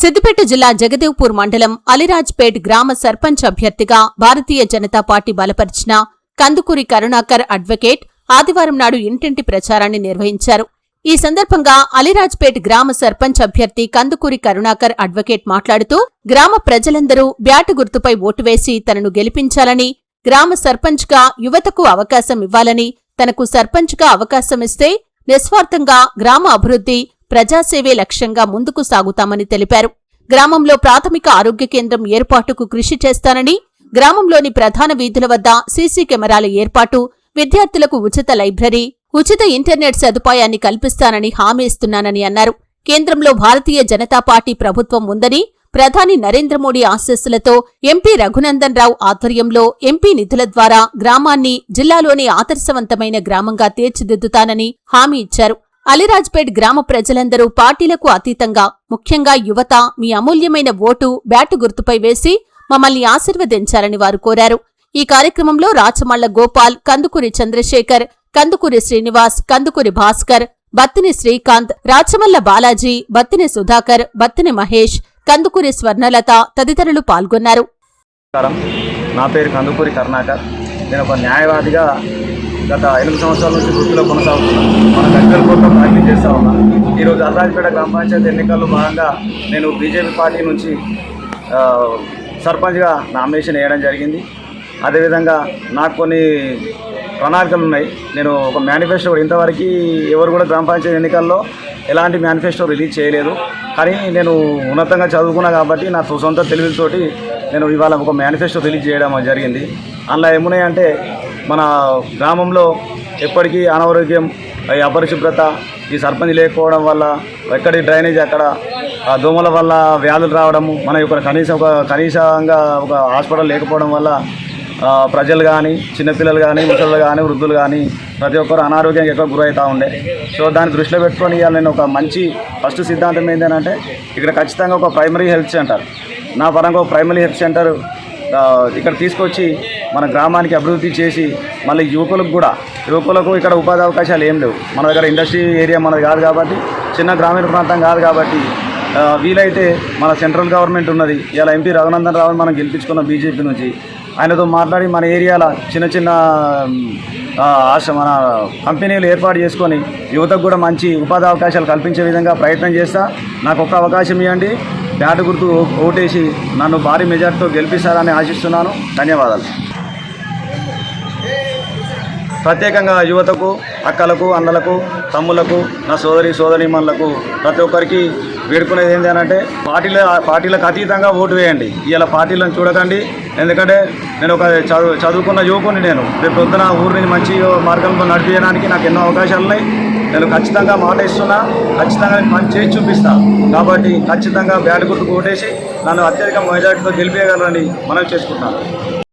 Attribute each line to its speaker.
Speaker 1: సిద్దిపేట జిల్లా జగదేవ్పూర్ మండలం అలిరాజ్పేట్ గ్రామ సర్పంచ్ అభ్యర్థిగా భారతీయ జనతా పార్టీ బలపరిచిన కందుకూరి కరుణాకర్ అడ్వకేట్ ఆదివారం నాడు ఇంటింటి ప్రచారాన్ని నిర్వహించారు. ఈ సందర్భంగా అలిరాజ్పేట్ గ్రామ సర్పంచ్ అభ్యర్థి కందుకూరి కరుణాకర్ అడ్వకేట్ మాట్లాడుతూ గ్రామ ప్రజలందరూ బ్యాటు గుర్తుపై ఓటు వేసి తనను గెలిపించాలని గ్రామ సర్పంచ్గా యువతకు అవకాశం ఇవ్వాలని తనకు సర్పంచ్గా అవకాశమిస్తే నిస్వార్థంగా గ్రామ అభివృద్ధి ప్రజాసేవే లక్ష్యంగా ముందుకు సాగుతామని తెలిపారు. గ్రామంలో ప్రాథమిక ఆరోగ్య కేంద్రం ఏర్పాటుకు కృషి చేస్తానని గ్రామంలోని ప్రధాన వీధుల వద్ద సీసీ కెమెరాల ఏర్పాటు విద్యార్థులకు ఉచిత లైబ్రరీ ఉచిత ఇంటర్నెట్ సదుపాయాన్ని కల్పిస్తానని హామీ ఇస్తున్నానని అన్నారు. కేంద్రంలో భారతీయ జనతా పార్టీ ప్రభుత్వం ఉందని ప్రధాని నరేంద్ర మోడీ ఆశస్సులతో ఎంపీ రఘునందన్ రావు ఆధ్వర్యంలో ఎంపీ నిధుల ద్వారా గ్రామాన్ని జిల్లాలోని ఆదర్శవంతమైన గ్రామంగా తీర్చిదిద్దుతానని హామీ ఇచ్చారు. అలిరాజ్పేట్ గ్రామ ప్రజలందరూ పార్టీలకు అతీతంగా ముఖ్యంగా యువత మీ అమూల్యమైన ఓటు బ్యాటు గుర్తుపై వేసి మమ్మల్ని ఆశీర్వదించాలని వారు కోరారు. ఈ కార్యక్రమంలో రాచమళ్ళ గోపాల్ కందుకూరి చంద్రశేఖర్ కందుకూరి శ్రీనివాస్ కందుకూరి భాస్కర్ బత్తిని శ్రీకాంత్ రాచమల్ల బాలాజీ బత్తిని సుధాకర్ బత్తిని మహేష్ కందుకూరి స్వర్ణలత తదితరులు పాల్గొన్నారు.
Speaker 2: నా పేరు కందుకూరి కర్ణాకర్. నేను ఒక న్యాయవాదిగా గత ఎనిమిది సంవత్సరాల నుంచి వృత్తిలో కొనసాగుతున్నాను మన గజ్వల్ కోసం ప్రాక్టీస్ చేస్తా ఉన్నాను ఈరోజు అల్లాజ్పేట గ్రామ పంచాయతీ ఎన్నికల్లో భాగంగా నేను బీజేపీ పార్టీ నుంచి సర్పంచ్గా నామినేషన్ వేయడం జరిగింది. అదేవిధంగా నాకు కొన్ని ప్రణాళికలు ఉన్నాయి. నేను ఒక మేనిఫెస్టో కూడా ఇంతవరకు ఎవరు కూడా గ్రామ పంచాయతీ ఎన్నికల్లో ఎలాంటి మేనిఫెస్టో రిలీజ్ చేయలేదు. కానీ నేను ఉన్నతంగా చదువుకున్నా కాబట్టి నా సొంత తెలివితోటి నేను ఇవాళ ఒక మేనిఫెస్టో రిలీజ్ చేయడం జరిగింది. అందులో ఏమున్నాయంటే మన గ్రామంలో ఎప్పటికీ అనారోగ్యం ఈ అపరిశుభ్రత ఈ సర్పంచ్ లేకపోవడం వల్ల ఎక్కడి డ్రైనేజ్ అక్కడ ఆ దోమల వల్ల వ్యాధులు రావడము మన యొక్క కనీసం ఒక కనీసంగా ఒక హాస్పిటల్ లేకపోవడం వల్ల ప్రజలు కానీ చిన్నపిల్లలు కానీ ముసళ్ళు కానీ వృద్ధులు కానీ ప్రతి ఒక్కరు అనారోగ్యానికి ఎక్కువ గురవుతూ ఉండే. సో దాన్ని దృష్టిలో పెట్టుకొని ఇవాళ నేను ఒక మంచి ఫస్ట్ సిద్ధాంతం ఏంటంటే ఇక్కడ ఖచ్చితంగా ఒక ప్రైమరీ హెల్త్ సెంటర్ నా పరంగా ఒక ప్రైమరీ హెల్త్ సెంటర్ ఇక్కడ తీసుకొచ్చి మన గ్రామానికి అభివృద్ధి చేసి మళ్ళీ యువకులకు కూడా యువకులకు ఇక్కడ ఉపాధి అవకాశాలు ఏం లేవు. మన దగ్గర ఇండస్ట్రీ ఏరియా మనది కాదు కాబట్టి చిన్న గ్రామీణ ప్రాంతం కాదు కాబట్టి వీలైతే మన సెంట్రల్ గవర్నమెంట్ ఉన్నది. ఇలా ఎంపీ రఘునందన్ రావుని మనం గెలిపించుకున్న బీజేపీ నుంచి. ఆయనతో మాట్లాడి మన ఏరియాలో చిన్న చిన్న ఆశ మన కంపెనీలు ఏర్పాటు చేసుకొని యువతకు కూడా మంచి ఉపాధి అవకాశాలు కల్పించే విధంగా ప్రయత్నం చేస్తా. నాకు ఒక్క అవకాశం ఇవ్వండి. బ్యాట్ గుర్తు ఓటేసి నన్ను భారీ మెజార్టీతో గెలిపిస్తారని ఆశిస్తున్నాను. ధన్యవాదాలు. ప్రత్యేకంగా యువతకు అక్కలకు అన్నలకు తమ్ములకు నా సోదరి సోదరీమణులకు ప్రతి ఒక్కరికి వేడుకునేది ఏంటి అని అంటే పార్టీల పార్టీలకు అతీతంగా ఓటు వేయండి. ఇలా పార్టీలను చూడకండి. ఎందుకంటే నేను ఒక చదువు చదువుకున్న యువకుని నేను. రేపు పొద్దున ఊరిని మంచి మార్గంలో నడిపించడానికి నాకు ఎన్నో అవకాశాలు ఉన్నాయి. నేను ఖచ్చితంగా మాట ఇస్తున్నా. ఖచ్చితంగా నేను పని చేసి చూపిస్తా. కాబట్టి ఖచ్చితంగా బ్యాట్ గుర్తు ఓటేసి నన్ను అత్యధిక మెజార్టీతో గెలిపేయగలరని మనం చేసుకుంటున్నాను